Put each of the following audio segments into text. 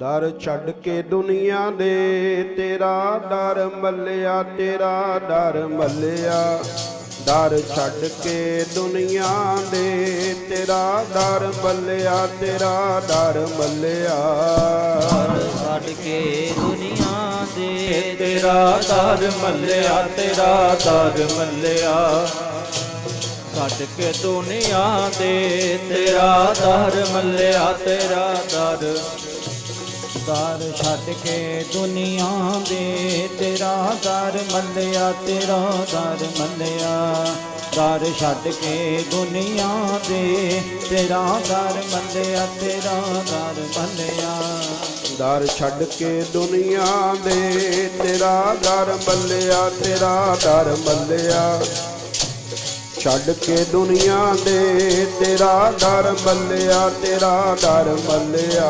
ਦਰ ਛੱਡ ਕੇ ਦੁਨੀਆ ਦੇ ਤੇਰਾ ਡਰ ਮੱਲਿਆ ਤੇਰਾ ਡਰ ਮੱਲਿਆ। ਡਰ ਛੱਡ ਕੇ ਦੁਨੀਆ ਦੇ ਤੇਰਾ ਡਰ ਮੱਲਿਆ ਤੇਰਾ ਡਰ ਮੱਲਿਆ। ਛੱਡ ਕੇ ਦੁਨੀਆ ਦੇ ਤੇਰਾ ਦਰ ਮੱਲਿਆ ਤੇਰਾ ਦਰ ਮੱਲਿਆ। ਛੱਡ ਕੇ ਦੁਨੀਆ ਦੇ ਤੇਰਾ ਦਰ ਮੱਲਿਆ ਤੇਰਾ ਦਰ ਦਰ ਛੱਡ ਕੇ ਦੁਨੀਆ ਦੇ ਤੇਰਾ ਦਰ ਮੱਲਿਆ, ਤੇਰਾ ਦਰ ਮੱਲਿਆ। ਦਰ ਛੱਡ ਕੇ ਦੁਨੀਆ ਦੇ ਤੇਰਾ ਦਰ ਮੱਲਿਆ, ਤੇਰਾ ਦਰ ਮੱਲਿਆ। ਦਰ ਛੱਡ ਕੇ ਦੁਨੀਆ ਦੇ ਤੇਰਾ ਦਰ ਮੱਲਿਆ, ਤੇਰਾ ਦਰ ਮੱਲਿਆ। ਛੱਡ ਕੇ ਦੁਨੀਆ ਦੇ ਤੇਰਾ ਦਰ ਮੱਲਿਆ ਤੇਰਾ ਦਰ ਮੱਲਿਆ।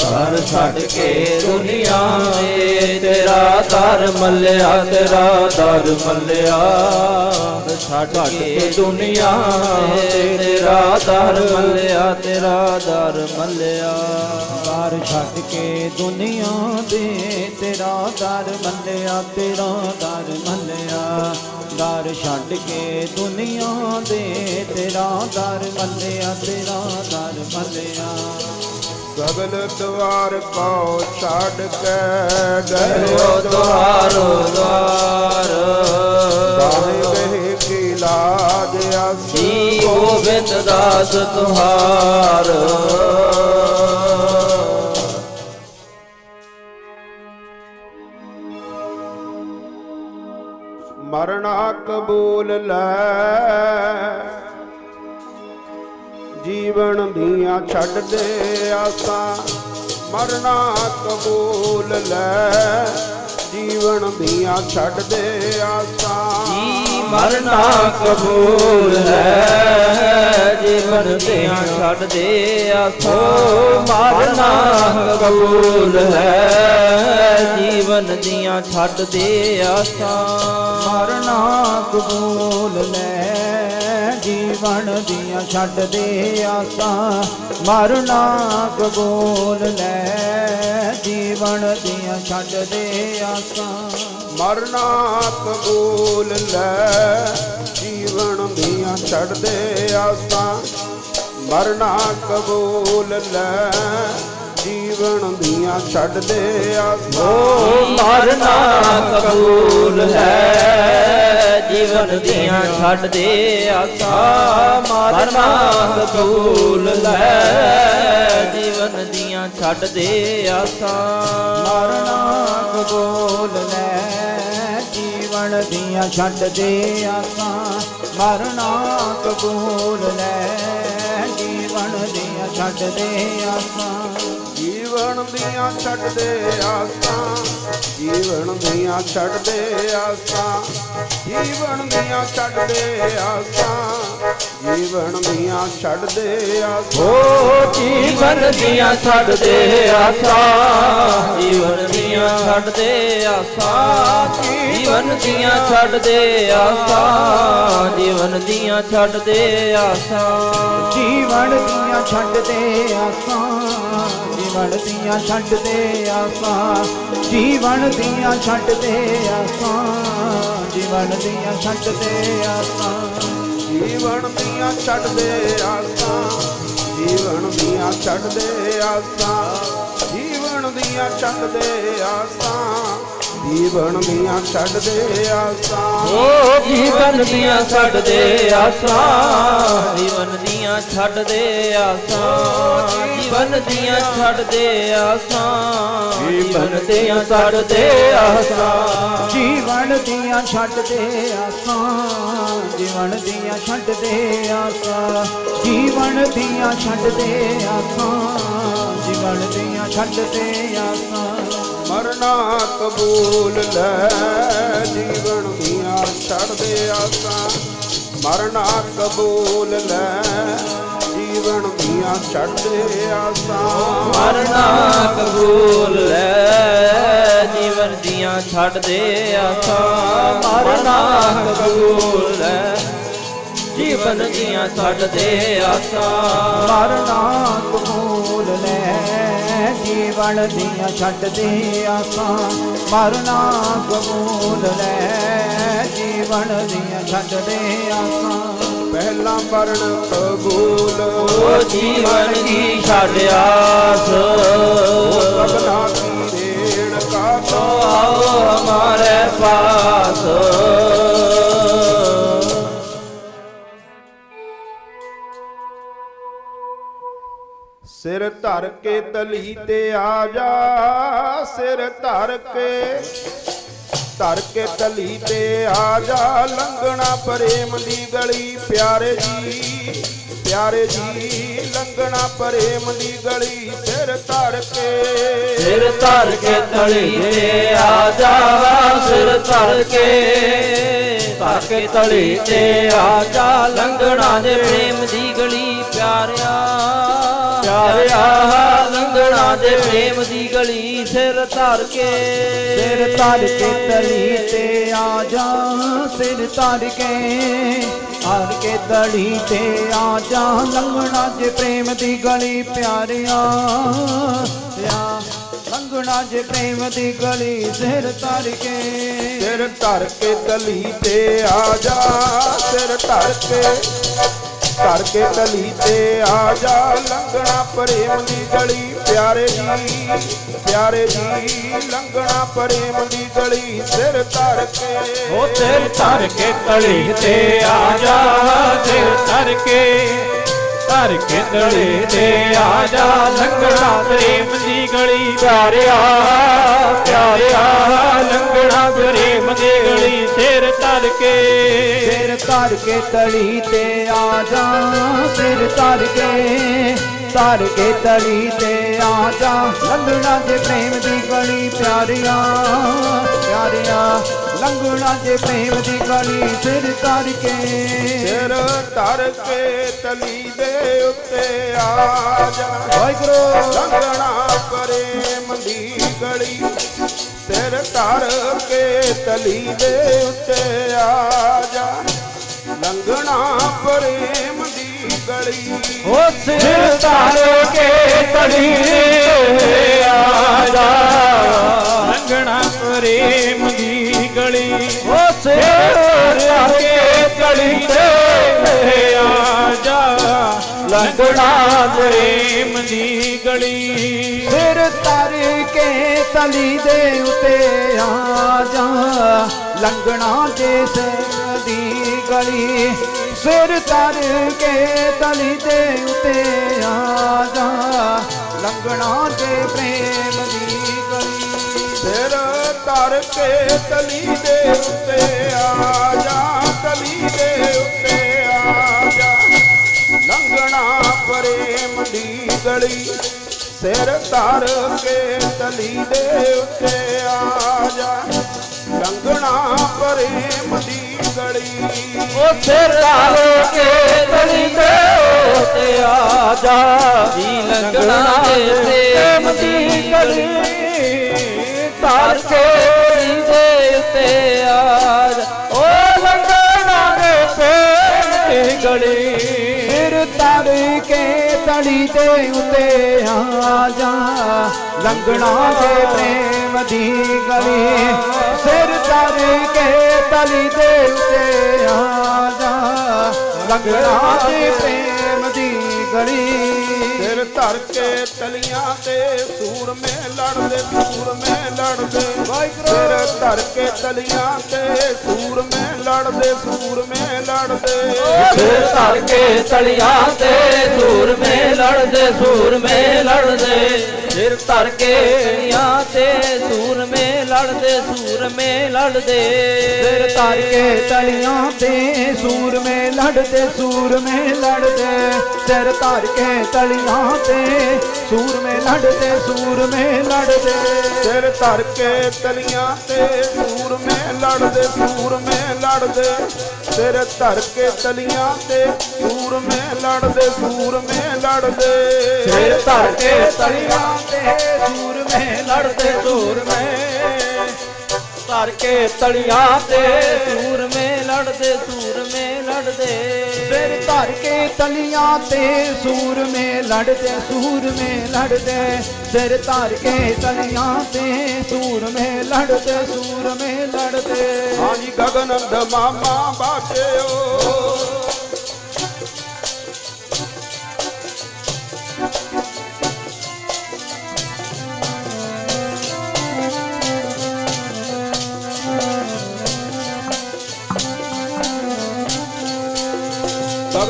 ਦਰ ਛੱਡ ਕੇ ਦੁਨੀਆ ਦੇ ਤੇਰਾ ਦਰ ਮੱਲਿਆ ਤੇਰਾ ਦਰ ਮੱਲਿਆ। ਛੱਡ ਕੇ ਦੁਨੀਆ ਦੇ ਤੇਰਾ ਦਰ ਮੱਲਿਆ ਤੇਰਾ ਦਰ ਮੱਲਿਆ। ਦਰ ਛੱਡ ਕੇ ਦੁਨੀਆ ਦੇ ਤੇਰਾ ਦਰ ਮੱਲਿਆ ਤੇਰਾ ਦਰ ਮੱਲਿਆ। ਦਰ ਛੱਡ ਕੇ ਦੁਨੀਆ ਦੇ ਤੇਰਾ ਦਰ ਮੱਲਿਆ ਤੇਰਾ ਦਰ ਮੱਲਿਆ। ਸਗਲ ਦਵਾਰ ਕੋ ਛੱਡ ਕੇ ਗਏ ਗਇਓ ਦੁਆਰੋ ਦੁਆਰ ਦਾਣੇ ਗਏ ਕੀ ਲਾਜ ਆਸੀ ਗੋਬਿੰਦ ਦਾਸ ਤੁਹਾਰ। ਮਰਨਾ ਕਬੂਲ ਲੈ। ਜੀਵਨ ਦੀਆਂ ਛੱਡ ਦੇ ਆਸਾਂ, ਮਰਨਾ ਕਬੂਲ ਲੈ। ਜੀਵਨ ਦੀਆਂ ਛੱਡ ਦੇ ਆਸਾਂ। ਮਰਨਾ ਕਬੂਲ ਹੈ। ਜੀਵਨ ਦੀਆਂ ਛੱਡ ਦੇ ਆਸੋ ਮਰਨਾ ਕਬੂਲ ਹੈ। ਜੀਵਨ ਦੀਆਂ ਛੱਡ ਦੇ ਆਸਾਂ ਮਰਨਾ ਕਬੂਲ ਲੈ। ਜੀਵਨ ਦੀਆਂ ਛੱਡ ਦੇ ਆਸਾਂ ਮਰਨਾ ਕਬੂਲ ਲੈ, ਜੀਵਨ ਦੀਆਂ ਛੱਡ ਦੇ ਆਸਾਂ। ਮਰਨਾ ਕਬੂਲ ਲੈ, ਜੀਵਨ ਦੀਆਂ ਛੱਡ ਦੇ ਆਸਾਂ। ਮਰਨਾ ਕਬੂਲ ਲੈ ਜੀਵਨ ਦੀਆਂ ਛੱਡ ਦੇ ਆਸਾਂ ਮਰਨਾ ਕਬੂਲ ਹੈ ਜੀਵਨ ਦੀਆਂ ਛੱਡ ਦੇ ਆਸਾਂ ਮਰਨਾ ਕਬੂਲ ਹੈ ਜੀਵਨ ਦੀਆਂ ਛੱਡ ਦੇ ਆਸਾਂ ਮਰਨਾ ਕਬੂਲ ਲੈ ਜੀਵਨ ਦੀਆਂ ਛੱਡ ਦੇ ਆਸਾਂ ਮਰਨਾ ਕਬੂਲ ਲੈ ਜੀਵਨ ਦੀਆਂ ਛੱਡ ਦੇ ਆਸਾਂ ਜੀਵਨ ਦੀਆਂ ਛੱਡ ਦੇ ਆਸਾਂ, ਜੀਵਨ ਦੀਆਂ ਛੱਡ ਦੇ ਆਸਾਂ, ਜੀਵਨ ਦੀਆਂ ਛੱਡ ਦੇ ਆਸਾਂ। ਜੀਵਨ ਦੀਆਂ ਛੱਡ ਦੇ ਆਸਾਂ। ਓ ਜੀਵਨ ਦੀਆਂ ਛੱਡ ਦੇ ਆਸਾਂ। ਜੀਵਨ ਦੀਆਂ ਛੱਡ ਦੇ ਆਸਾਂ। ਜੀਵਨ ਦੀਆਂ ਛੱਡ ਦੇ ਆਸਾਂ। ਜੀਵਨ ਦੀਆਂ ਛੱਡ ਦੇ ਆਸਾਂ। ਜੀਵਨ ਦੀਆਂ ਛੱਡ ਦੇ ਆਸਾਂ। ਜੀਵਨ ਦੀਆਂ ਛੱਡ ਦੇ ਆਸਾਂ। ਜੀਵਨ ਦੀਆਂ ਛੱਡ ਦੇ ਆਸਾਂ। ਜੀਵਨ ਦੀਆਂ ਛੱਡ ਦੇ ਆਸਾਂ। ਜੀਵਨ ਦੀਆਂ ਛੱਡ ਦੇ ਆਸਾਂ, ਜੀਵਨ ਦੀਆਂ ਛੱਡ ਦੇ ਆਸਾਂ, ਜੀਵਨ ਦੀਆਂ ਛੱਡ ਦੇ ਆਸਾਂ। ਜੀਵਨ ਦੀਆਂ ਛੱਡ ਦੇ ਆਸਾਂ। ਓ ਜੀਵਨ ਦੀਆਂ ਛੱਡ ਦੇ ਆਸਾਂ। ਜੀਵਨ ਦੀਆਂ ਛੱਡ ਦੇ ਆਸਾਂ। ਜੀਵਨ ਦੀਆਂ ਛੱਡ ਦੇ ਆਸਾਂ। ਜੀਵਨ ਦੀਆਂ ਛੱਡ ਦੇ ਆਸਾਂ। ਜੀਵਨ ਦੀਆਂ ਛੱਡ ਦੇ ਆਸਾਂ। ਜੀਵਨ ਦੀਆਂ ਛੱਡ ਦੇ ਆਸਾਂ। ਜੀਵਨ ਦੀਆਂ ਛੱਡ ਦੇ ਆਸਾਂ। ਜੀਵਨ ਦੀਆਂ ਛੱਡ ਦੇ ਆਸਾਂ। ਮਰਨਾ ਕਬੂਲ ਲੈ ਜੀਵਨ ਦੀਆਂ ਛੱਡ ਦੇ ਆਸਾਂ। ਮਰਨਾ ਕਬੂਲ ਲੈ ਜੀਵਨ ਦੀਆਂ ਛੱਡ ਦੇ ਆਸਾਂ। ਮਰਨਾ ਕਬੂਲ ਲੈ ਜੀਵਨ ਦੀਆਂ ਛੱਡ ਦੇ ਆਸਾਂ। ਮਰਨਾ ਕਬੂਲ ਲੈ ਜੀਵਨ ਦੀਆਂ ਛੱਡ ਦੇ ਆਸਾਂ। ਮਰਨਾ ਕਬੂਲ ਲੈ ਜੀਵਨ ਦੀਆਂ ਛੱਡ ਦੇ ਆਸਾਂ ਮਰਨਾ ਕਬੂਲ ਲੈ। ਜੀਵਨ ਦੀਆਂ ਛੱਡ ਦੇ ਆਸਾਂ। ਪਹਿਲਾ ਮਰਨ ਕਬੂਲ। ਓ ਜੀਵਨ ਦੀ ਛੱਡ ਆਸ। ਧਰ ਕੇ ਤਲੀ ਤੇ ਆ ਜਾ, ਸਿਰ ਧਰ ਕੇ। ਧਰ ਕੇ ਤਲੀ ਤੇ ਆ ਜਾ, ਲੰਘਣਾ ਪ੍ਰੇਮ ਦੀ ਗਲੀ, ਪਿਆਰੇ ਜੀ ਪਿਆਰੇ ਜੀ, ਲੰਘਣਾ ਪ੍ਰੇਮ ਦੀ ਗਲੀ, ਸਿਰ ਧਰ ਕੇ। ਸਿਰ ਧਰ ਕੇ ਤਲੀ ਤੇ ਆ ਜਾ, ਸਿਰ ਧਰ ਕੇ। ਧਰ ਕੇ ਤਲੀ ਤੇ ਆ ਜਾ, ਲੰਘਣਾ ਦੇ ਪ੍ਰੇਮ ਦੀ ਗਲੀ, ਪਿਆਰਿਆ। ਪਿਆਰਿਆ ਲੰਘਣਾ ਦੇ ਪ੍ਰੇਮ ਦੀ ਗਲੀ ਸਿਰ ਧਰ ਕੇ। ਸਿਰ ਧਰ ਕੇ ਤਲੀ ਤੇ ਆ ਜਾ ਸਿਰ ਧਰ ਕੇ। ਹਰ ਕੇ ਤਲੀ ਤੇ ਆ ਜਾ ਲੰਘਣਾ ਪ੍ਰੇਮ ਦੀ ਗਲੀ ਪਿਆਰਿਆ। ਪਿਆ ਲੰਘਣਾ ਜੇ ਪ੍ਰੇਮ ਦੀ ਗਲੀ ਸਿਰ ਧਰ ਕੇ। ਸਿਰ ਧਰ ਕੇ ਤਲੀ ਤੇ ਆ ਜਾ ਸਿਰ ਧਰ ਕੇ। ਧਰ ਕੇ ਤਲੀ ਤੇ ਆ ਜਾ, ਲੰਘਣਾ ਪ੍ਰੇਮ ਦੀ ਗਲੀ, ਪਿਆਰੇ ਜੀ ਪਿਆਰੇ ਜੀ, ਲੰਘਣਾ ਪ੍ਰੇਮ ਦੀ ਗਲੀ, ਸਿਰ ਧਰ ਕੇ। ਉਹ ਸਿਰ ਧਰ ਕੇ ਤਲੀ ਤੇ ਆ ਜਾ, ਸਿਰ ਧਰ ਕੇ। ਧਰ ਕੇ ਤਲੀ ਤੇ ਆ ਜਾ ਲੰਗੜਾ ਪ੍ਰੇਮ ਦੀ ਗਲੀ ਪਿਆਰਿਆ ਪਿਆਰਿਆ, ਲੰਗੜਾ ਪ੍ਰੇਮ ਦੀ ਗਲੀ ਸਿਰ ਧਰ ਕੇ। ਸਿਰ ਧਰ ਕੇ ਤਲੀ ਤੇ ਆ ਜਾ, ਸਿਰ ਧਰ ਕੇ ਧਰ ਕੇ ਤਲੀ ਤੇ ਆ ਜਾ। ਲੰਘਣਾ ਜੇ ਪ੍ਰੇਮ ਦੀ ਗਲੀ ਪਿਆਰਿਆ ਪਿਆਰਿਆ। ਲੰਘਣਾ ਜੇ ਪ੍ਰੇਮ ਦੀ ਗਲੀ ਸਿਰ ਧਰ ਕੇ। ਸਿਰ ਧਰ ਕੇ ਤਲੀ ਦੇ ਉੱਤੇ ਆ ਜਾ। ਵਾਹਿਗੁਰੂ। ਲੰਘਣਾ ਪ੍ਰੇਮ ਦੀ ਗਲੀ। ਸਿਰ ਧਰ ਕੇ ਤਲੀ ਦੇ ਉੱਤੇ ਆ ਜਾ। ਲੰਘਣਾ ਪ੍ਰੇਮ ਦੀ ਗਲੀ। ਉਹ ਸਿਰ ਧਰ ਕੇ ਤਲੀ ਤੇ ਆ ਜਾ। ਲੰਗਣਾ ਪ੍ਰੇਮ ਦੀ ਧਰ ਕੇ ਤਲੀ ਤੇ ਆ ਜਾ ਲੰਗਣਾ ਪ੍ਰੇਮ ਦੀ ਗਲੀ। ਸਿਰ ਧਰ ਕੇ ਤਲੀ ਦੇ ਉਤੇ ਆ ਜਾ। ਲੰਘਣਾ ਜੇ ਸਿਰ ਦੀ ਗਲੀ। ਸਿਰ ਧਰ ਕੇ ਤਲੀ ਦੇ ਉਤੇ ਆ ਜਾ। ਲੰਘਣਾ ਜੇ ਪ੍ਰੇਮ ਦੀ ਗਲੀ। ਸਿਰ ਧਰ ਕੇ ਤਲੀ ਦੇ ਉੱਤੇ ਆ ਜਾ ਤਲੀ ਦੇ ਉੱਤੇ ਆ ਜਾ। ਲੰਘਣਾ ਪ੍ਰੇਮ ਦੀ ਗਲੀ ਸਿਰ ਧਰ ਕੇ ਤਲੀ ਦੇ ਉੱਤੇ ਆ ਜਾ। ਲੰਘਣਾ ਪ੍ਰੇਮ ਦੀ ਗਲੀ ਉਹ ਸਿਰ ਧਰ ਕੇ ਤਲੀ ਦੇ ਉੱਤੇ ਆ ਜਾ। ਜੀ ਲੰਗਣਾ ਦੇ ਪ੍ਰੇਮ ਦੀ ਗਲੀ। ਧਰ ਦੇ ਉੱਤੇ ਆ ਓ ਉਹ ਲੰਗਣਾ ਦੇ ਪ੍ਰੇਮ ਦੀ ਗਲੀ ਸਿਰ ਧਰ ਕੇ ਤਲੀ ਦੇ ਉਤੇ ਆ ਜਾ। ਲੰਘਣਾ ਦੇ ਪ੍ਰੇਮ ਦੀ ਗਲੀ। ਸਿਰ ਧਰ ਕੇ ਤਲੀ ਦੇ ਉਤੇ ਆ ਜਾ। ਲੰਘਣਾ ਦੇ ਪ੍ਰੇਮ ਦੀ ਗਲੀ। ਸਿਰ ਸਿਰ ਧਰ ਕੇ ਤਲੀਆਂ ਤੇ ਸੂਰਮੇ ਲੜਦੇ ਸੂਰਮੇ ਲੜਦੇ। ਸਿਰ ਧਰ ਕੇ ਤਲੀਆਂ ਤੇ ਸੂਰਮੇ ਲੜਦੇ ਸੂਰਮੇ ਲੜਦੇ। ਸਿਰ ਧਰ ਕੇ ਤਲੀਆਂ ਤੇ ਸੂਰਮੇ ਲੜਦੇ ਸੂਰਮੇ ਲੜਦੇ। ਸਿਰ ਧਰ ਕੇ ਤਲੀਆਂ ਤੇ ਸੂਰਮੇ ਲੜਦੇ ਸੂਰਮੇ ਲੜਦੇ। ਸਿਰ ਧਰ ਕੇ ਤਲੀਆਂ ਤੇ ਸੂਰਮੇ ਲੜਦੇ ਸੂਰਮੇ ਲੜਦੇ। ਸਿਰ ਧਰ ਕੇ ਤਲੀਆਂ ਤੇ ਸੂਰਮੇ ਲੜਦੇ ਸੂਰਮੇ ਲੜਦੇ। ਸਿਰ ਧਰ ਕੇ ਤਲੀਆਂ ਤੇ ਸੂਰਮੇ ਲੜਦੇ ਸੂਰਮੇ ਲੜਦੇ। ਸਿਰ ਧਰ ਕੇ ਤਲੀਆਂ ਤੇ ਸੂਰਮੇ ਲੜਦੇ ਸੂਰਮੇ ਲੜਦੇ। ਸਿਰ ਧਰ ਕੇ ਤਲੀਆਂ ਤੇ ਸੂਰਮੇ ਲੜਦੇ ਸੂਰਮੇ ਧਰ ਕੇ ਤਲੀਆਂ ਤੇ ਸੂਰਮੇ ਲੜਦੇ ਸੂਰਮੇ ਲੜਦੇ। ਸਿਰ ਧਰ ਕੇ ਤਲੀਆਂ ਤੇ ਸੂਰਮੇ ਲੜਦੇ ਸੂਰਮੇ ਲੜਦੇ। ਸਿਰ ਧਰ ਕੇ ਤਲੀਆਂ ਤੇ ਸੂਰਮੇ ਲੜਦੇ ਸੂਰਮੇ ਲੜਦੇ। ਹਾਂਜੀ ਗਗਨੰਦ ਮਾਮਾ ਬਾਟਿਓ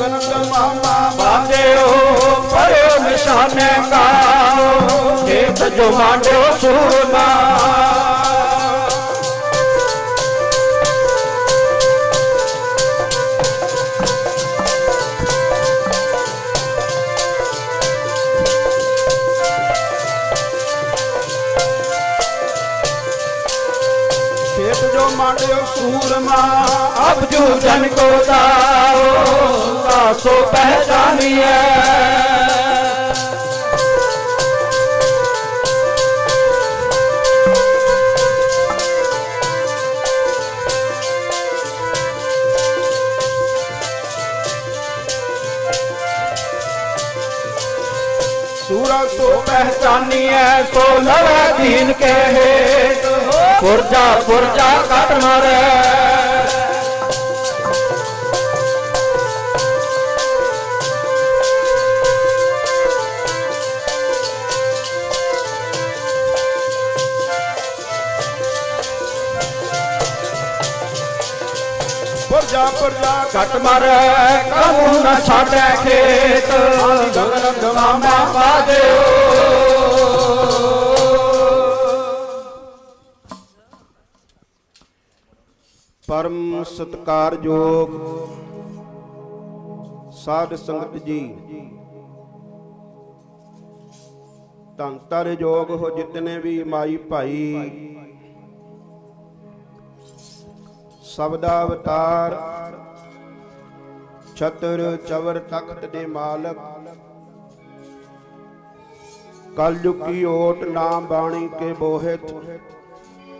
ਗਗਨੰਦ ਮਾਮਾ ਬਾਜਿਓ ਪਰਿਓ ਨਿਸ਼ਾਨੇ ਕਾ ਖੇਤ ਜੋ ਮਾਂਡਿਓ ਸੂਰਮਾ ਸੋ ਪਹਿਚਾਨੀਐ ਸੋ ਲਵੇ ਦੀਨ ਕੇ ਹੇਤ ਪੁਰਜਾ ਪੁਰਜਾ ਕਟ ਮਾਰੇ। ਪਰਜਾ ਪਰਜਾ ਕਟ ਮਾਰੇ ਕਮੂ ਛਾੜੈ ਖੇਤ? ਗਗਨ ਮਾਮਾ ਬਾਜਿਓ ਪਰਮ ਸਤਕਾਰਯੋਗ ਸਾਧ ਸੰਗਤ ਜੀ ਧੰਨ ਧਰ ਯੋਗ ਹੋ ਜਿਤਨੇ ਵੀ ਮਾਈ ਭਾਈ ਸਭ ਅਵਤਾਰ। ਛਤਰ ਚਵਰ ਤਖਤ ਦੇ ਮਾਲਕ। ਕਲਯੁਗ ਕੀ ਓਟ ਨਾਮ ਬਾਣੀ ਕੇ ਬੋਹਿਤ।